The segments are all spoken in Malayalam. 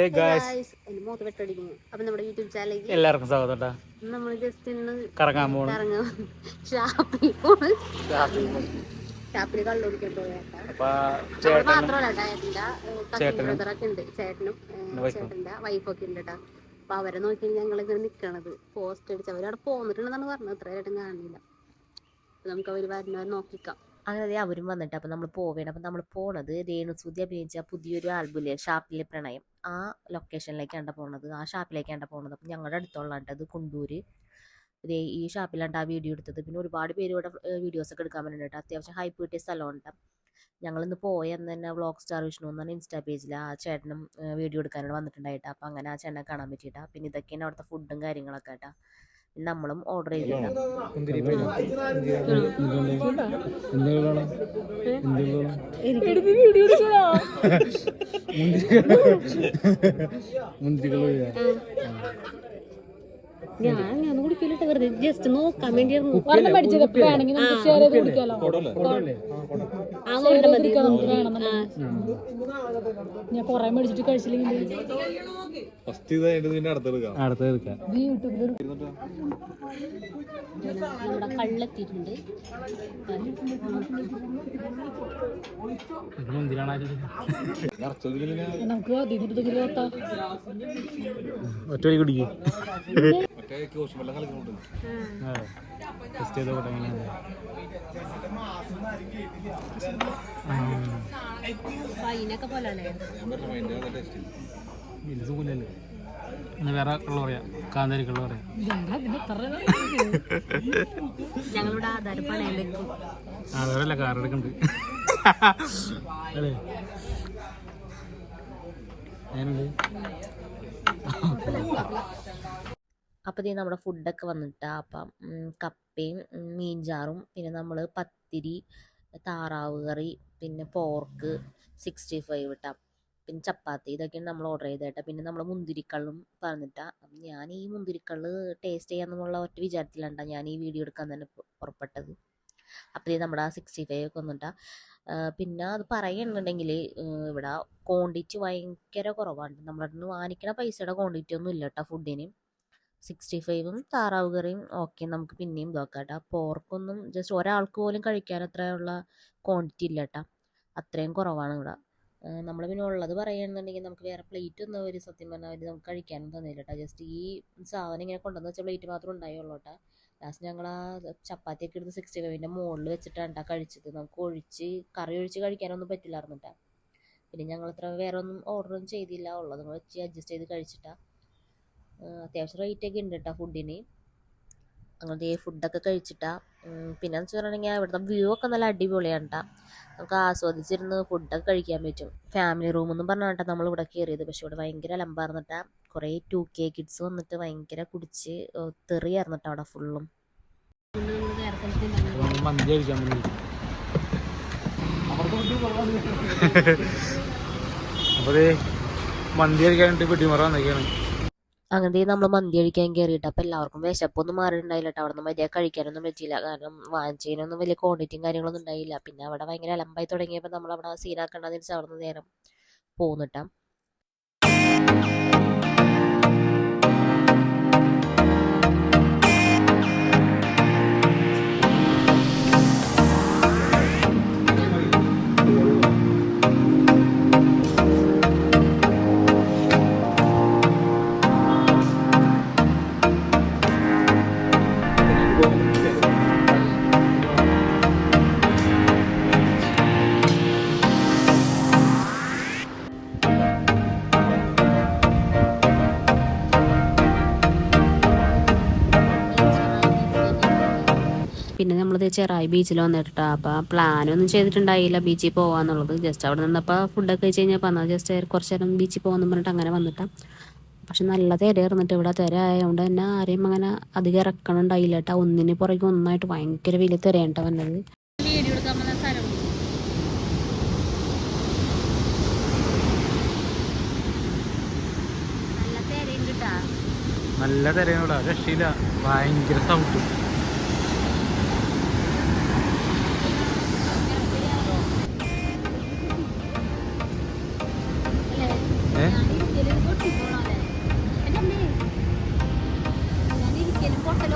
ഹേ ഗായ്സ് അപ്പൊ നമ്മുടെ യൂട്യൂബ് ചാനലിലേക്ക് എല്ലാവർക്കും സ്വാഗതം. നമ്മൾ ജസ്റ്റ് ഇന്ന് കറങ്ങാൻ ഷാപ്പിൽ പോണ്. ഷാപ്പിൽ പോയേട്ടാ. ചേട്ടൻ മാത്രമല്ല. ബ്രദറൊക്കെ ഉണ്ട്. ചേട്ടനും. ചേട്ടന്റെ വൈഫൊക്കെ ഉണ്ട് കേട്ടോ അപ്പൊ അവരെ നോക്കി ഞങ്ങൾ ഇങ്ങനെ നിക്കണത്. പോസ്റ്റ് അടിച്ച് അവരവിടെ പോന്നിട്ടുണ്ടെന്നാണ് പറഞ്ഞത്. ഇത്രയായിട്ടും കാണില്ല. അപ്പൊ നമുക്ക് അവർ വരുന്നവരെ നോക്കിക്കാം. അങ്ങനെ അവരും വന്നിട്ട് അപ്പം നമ്മൾ പോവേണം. അപ്പം നമ്മൾ പോണത് രേണുസൂതി അഭിനയിച്ച പുതിയൊരു ആൽബില്ലേ ഷാപ്പിലെ പ്രണയം. ആ ലൊക്കേഷനിലേക്കാണ് പോണത്. ആ ഷാപ്പിലേക്കാണ് പോണത്. അപ്പം ഞങ്ങളുടെ അടുത്തുള്ളത് കുണ്ടൂര്. ദേ ഈ ഷാപ്പിലാണ് ആ വീഡിയോ എടുത്തത്. പിന്നെ ഒരുപാട് പേര് ഇവിടെ വീഡിയോസ് ഒക്കെ എടുക്കാൻ വേണ്ടിയിട്ട് അത്യാവശ്യം ഹൈപ്പ് കിട്ടിയ സ്ഥലമുണ്ട്. ഞങ്ങളിന്ന് പോയ അന്ന് തന്നെ വ്ളോഗ് സ്റ്റാർ വിഷ്ണു എന്ന് പറഞ്ഞ ഇൻസ്റ്റാ പേജിൽ ആ ചേട്ടനും വീഡിയോ എടുക്കാനായിട്ട് വന്നിട്ടുണ്ടായിട്ട്. അപ്പം അങ്ങനെ ആ ചേട്ടനെ കാണാൻ പറ്റിയിട്ടാ. പിന്നെ ഇതൊക്കെയാണ് അവിടുത്തെ ഫുഡും കാര്യങ്ങളൊക്കെ ആട്ടാ നമ്മളും ഓർഡർ ചെയ്തിട്ടാ ഞാൻ ഞാൻ കുടിക്കില്ല വെറുതെ ജസ്റ്റ് നോക്കാൻ വേണ്ടി ഒരെണ്ണം മേടിച്ചത് എപ്പോ വേണമെങ്കിൽ നമുക്ക് ഷെയർ ചെയ്ത് കുടിക്കാലോ. ആ ഒരെണ്ണം മതി. ഞാൻ കൊറേ മേടിച്ചിട്ട് കഴിച്ചില്ലെങ്കിൽ ഫസ്റ്റ് പിന്നെ അടുത്തെടുക്കാം യൂട്യൂബിൽ കള്ളെത്തിയിട്ടുണ്ട്. നമുക്ക് ഒറ്റ കുടിക്കും. മറ്റേ കോശം വെള്ളം കളിക്കുന്നുണ്ട്? ടെസ്റ്റ് ചെയ്ത് ടേസ്റ്റ് ഇത് സുഖമില്ലല്ലോ എന്നാ വേറെ കള്ള പറയാം. കാന്താരി കള്ള പറയാം. വേറെ അതിന് എത്ര ഞങ്ങളിവിടെ ആധാരം പണയം വെക്കും. ആ വേറെ കാർ എടുക്കണ്ട്. അല്ലേ അതിനുണ്ട് അപ്പോൾ ഇതേ നമ്മുടെ ഫുഡൊക്കെ വന്നിട്ടാ. അപ്പം കപ്പയും മീൻചാറും പിന്നെ നമ്മൾ പത്തിരി താറാവ് കറി പിന്നെ പോർക്ക് സിക്സ്റ്റി ഫൈവ് ഇട്ടാ പിന്നെ ചപ്പാത്തി ഇതൊക്കെയാണ് നമ്മൾ ഓർഡർ ചെയ്തേട്ടാ. പിന്നെ നമ്മൾ മുന്തിരിക്കള്ളും പറഞ്ഞിട്ടാ. ഞാൻ ഈ മുന്തിരിക്കള്ള് ടേസ്റ്റ് ചെയ്യാന്നുള്ള ഒറ്റ വിചാരത്തിലാണ് ഞാൻ ഈ വീഡിയോ എടുക്കാൻ തന്നെ പുറപ്പെട്ടത്. അപ്പോൾ ഇത് നമ്മുടെ ആ സിക്സ്റ്റി ഫൈവ് ഒക്കെ വന്നിട്ടാ. പിന്നെ അത് പറയുന്നുണ്ടെങ്കിൽ ഇവിടെ ക്വാണ്ടിറ്റി ഭയങ്കര കുറവാണ്. നമ്മുടെ അടുത്ത് വാങ്ങിക്കണ പൈസയുടെ ക്വാണ്ടിറ്റി ഒന്നും ഇല്ല കേട്ടോ ഫുഡിന് സിക്സ്റ്റി ഫൈവും താറാവ് കറിയും ഓക്കെ നമുക്ക് പിന്നെയും ഇതാക്കാം കേട്ടോ പോർക്കൊന്നും ജസ്റ്റ് ഒരാൾക്ക് പോലും കഴിക്കാൻ അത്രയുള്ള ക്വാണ്ടിറ്റി ഇല്ല കേട്ടോ അത്രയും കുറവാണ് ഇവിടെ. നമ്മൾ പിന്നെ ഉള്ളത് പറയുകയാണെന്നുണ്ടെങ്കിൽ നമുക്ക് വേറെ പ്ലേറ്റ് ഒന്നും ഒരു സത്യം പറഞ്ഞാൽ അവർ നമുക്ക് കഴിക്കാനും തന്നില്ല കേട്ടോ ജസ്റ്റ് ഈ സാധനം ഇങ്ങനെ കൊണ്ടുവന്ന് വെച്ച പ്ലേറ്റ് മാത്രം ഉണ്ടായുള്ളൂ കേട്ടോ ലാസ്റ്റ് ഞങ്ങൾ ആ ചപ്പാത്തിയൊക്കെ എടുത്ത് സിക്സ്റ്റി ഫൈവിന്റെ മുകളിൽ വെച്ചിട്ടാണ് കേട്ടോ കഴിച്ചത്. നമുക്ക് ഒഴിച്ച് കറി ഒഴിച്ച് കഴിക്കാനൊന്നും പറ്റില്ലായിരുന്നു കേട്ടോ പിന്നെ ഞങ്ങൾ ഇത്ര വേറെ ഒന്നും ഓർഡറൊന്നും ചെയ്തില്ല. ഉള്ളത് വെച്ച് അഡ്ജസ്റ്റ് ചെയ്ത് കഴിച്ചിട്ടാ ആഹ് അത്യാവശ്യം റേറ്റ് ഒക്കെ ഉണ്ട് കേട്ടോ ഫുഡിന് അങ്ങനത്തെ ഫുഡൊക്കെ കഴിച്ചിട്ടാ. പിന്നെ എന്ന് വെച്ചിട്ടുണ്ടെങ്കിൽ ഇവിടുത്തെ വ്യൂ ഒക്കെ നല്ല അടിപൊളിയാണ് കേട്ടോ നമുക്ക് ആസ്വദിച്ചിരുന്ന് ഫുഡൊക്കെ കഴിക്കാൻ പറ്റും. ഫാമിലി റൂം എന്നും പറഞ്ഞാട്ടാ നമ്മൾ ഇവിടെ കയറിയത് പക്ഷെ ഇവിടെ ഭയങ്കര അലമ്പാർന്നിട്ടാ കുറേ ടു കെ കിഡ്സ് വന്നിട്ട് ഭയങ്കര കുടിച്ച് തെറിയായിരുന്നു കേട്ടോ അവിടെ ഫുള്ളും മന്തി കഴിക്കാൻ വേണ്ടി വന്നേക്കാണ്. അങ്ങനത്തെ നമ്മൾ മന്തി കഴിക്കാൻ കയറിയിട്ട് അപ്പോൾ എല്ലാവർക്കും വിശപ്പൊന്നും മാറിയിട്ടുണ്ടായില്ല അവിടെ നിന്ന് മര്യാദ കഴിക്കാനൊന്നും പറ്റിയില്ല. കാരണം വാങ്ങിച്ചതിനൊന്നും വലിയ ക്വാണ്ടിറ്റിയും കാര്യങ്ങളൊന്നും ഉണ്ടായില്ല. പിന്നെ അവിടെ ഭയങ്കര അലമ്പായി തുടങ്ങിയപ്പോൾ നമ്മൾ അവിടെ സീനാക്കണ്ടെന്ന് വെച്ചാൽ അവിടെ നിന്ന് നേരം പോന്നിട്ടാ നമ്മളിത് ചെറായി ബീച്ചിൽ വന്നിട്ടാ അപ്പോൾ പ്ലാനൊന്നും ചെയ്തിട്ടുണ്ടായില്ല ബീച്ചിൽ പോകാന്നുള്ളത് ജസ്റ്റ് അവിടെ നിന്നപ്പോൾ ഫുഡൊക്കെ കഴിച്ച് കഴിഞ്ഞപ്പോൾ എന്നാൽ ജസ്റ്റ് കുറച്ച് നേരം ബീച്ചിൽ പോകാന്ന് പറഞ്ഞിട്ട് അങ്ങനെ വന്നിട്ടാ. പക്ഷെ നല്ല തിരയായിരുന്നിട്ട് ഇവിടെ തിര ആയതുകൊണ്ട് തന്നെ ആരെയും അങ്ങനെ അധികം ഇറക്കണുണ്ടായില്ല കേട്ടോ. ഒന്നിന് പുറകെ ഒന്നായിട്ട് ഭയങ്കര വലിയ തിരയേണ്ട വന്നത്. നല്ല തിരയാണ് രക്ഷയില്ല. ഭയങ്കര സൗണ്ട്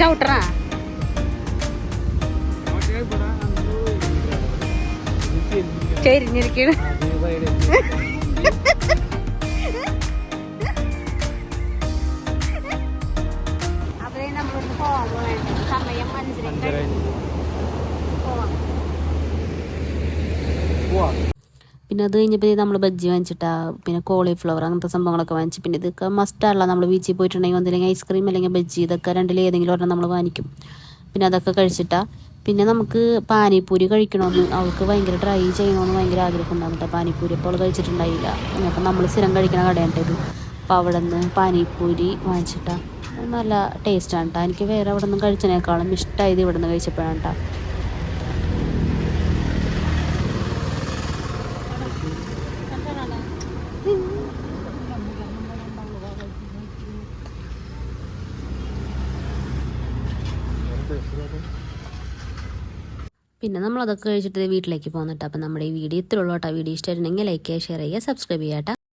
ചവിട്ടണ ചെരിഞ്ഞിരിക്കണ്. അപ്പഴേ നമ്മളിവിടുന്ന് പോവാൻ പോകണ്ട സമയം അഞ്ചര പിന്നെ അത് കഴിഞ്ഞപ്പോൾ നമ്മൾ ബജ്ജി വാങ്ങിച്ചിട്ടാ പിന്നെ കോളിഫ്ലവർ അങ്ങനത്തെ സംഭവങ്ങളൊക്കെ വാങ്ങിച്ചു. പിന്നെ ഇതൊക്കെ മസ്റ്റാണല്ലോ നമ്മൾ ബീച്ചിൽ പോയിട്ടുണ്ടെങ്കിൽ ഒന്നില്ലെങ്കിൽ ഐസ്ക്രീം അല്ലെങ്കിൽ ബജ്ജി ഇതൊക്കെ രണ്ടിൽ ഏതെങ്കിലും ഒരെണ്ണം നമ്മൾ വാങ്ങിക്കും. പിന്നെ അതൊക്കെ കഴിച്ചിട്ടാ പിന്നെ നമുക്ക് പാനിപ്പൂരി കഴിക്കണമെന്ന് അവൾക്ക് ഭയങ്കര ട്രൈ ചെയ്യണമെന്ന് ഭയങ്കര ആഗ്രഹം ഉണ്ടാകും കേട്ടോ. പാനിപ്പൂരി അപ്പോൾ കഴിച്ചിട്ടുണ്ടായില്ല. അപ്പം നമ്മൾ സ്ഥിരം കഴിക്കണ കടയാണ് ഇത്. അപ്പോൾ അവിടെ നിന്ന് പാനിപ്പൂരി വാങ്ങിച്ചിട്ടാ. നല്ല ടേസ്റ്റാണ് കേട്ടോ. എനിക്ക് വേറെ അവിടെ നിന്ന് കഴിച്ചതിനേക്കാളും ഇഷ്ടമായത് ഇവിടെ നിന്ന് കഴിച്ചപ്പോഴാണ് കേട്ടോ. പിന്നെ നമ്മളതൊക്കെ കഴിച്ചിട്ട് വീട്ടിലേക്ക് പോകുന്നിട്ട് അപ്പം നമ്മുടെ ഈ വീഡിയോ ഇത്രയുള്ളൂ കേട്ടോ. വീഡിയോ ഇഷ്ടമായിട്ടുണ്ടെങ്കിൽ ലൈക്ക് ചെയ്യുക ഷെയർ ചെയ്യുക സബ്സ്ക്രൈബ് ചെയ്യാം